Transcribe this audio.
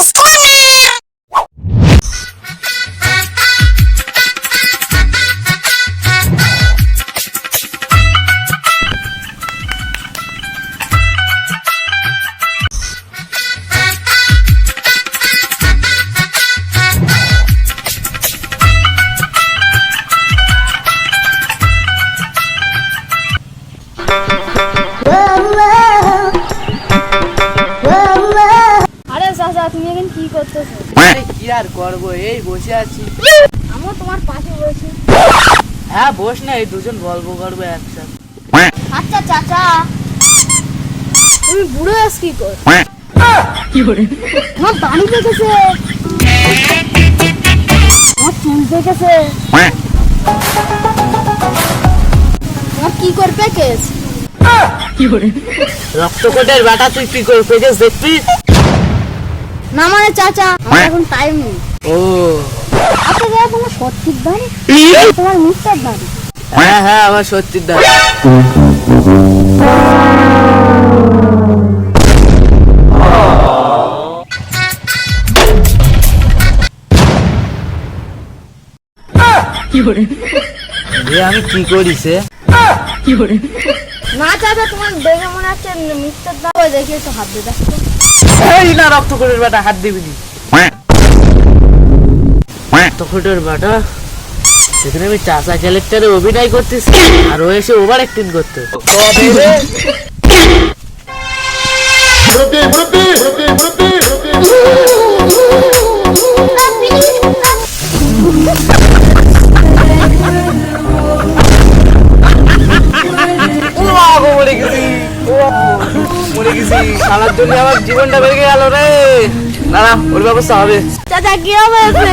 Let's go! আরে তুমি এখন কি করতেছো? আরে কি আর করব? এই বসে আছি। আমিও তোমার পাশে বসে। হ্যাঁ বস না এই দুজন গল্প করব একসাথে। আচ্ছা চাচা। তুমি বুড়ো আস কি কর? আমার দাড়ি পেকেছে আমার চুল আমার কি কর পেকেছ রক্তকোটের বেটা তুই কি করে পেয়েছিস দেখবি? না মানে চাচা আমার এখন টাইম নেই। ও। আচ্ছা দাদা তোমার সত্যির দাড়ি তোমার দাড়ি হ্যাঁ। হ্যাঁ আমার সত্যির দিয়ে আমি কি করিছে না চাচা তোমার দেখে মনে হচ্ছে মিথ্যার দাড়ি দেখি একটু হাত দিয়ে দেখো এই না রক্তকোটের বেটা হাত দিবি নি। রক্ত রক্তকোটের বেটা। সেখানে আমি চাচা ক্যারেক্টারে অভিনয় করতেছি আর ও এসে ওভার অ্যাক্টিং করতে। মরে গেছি। সারার জন্য আমার জীবনটা বেড়ে গেল রে। না না ওর ব্যবস্থা হবে। চাচা, কি হয়েছে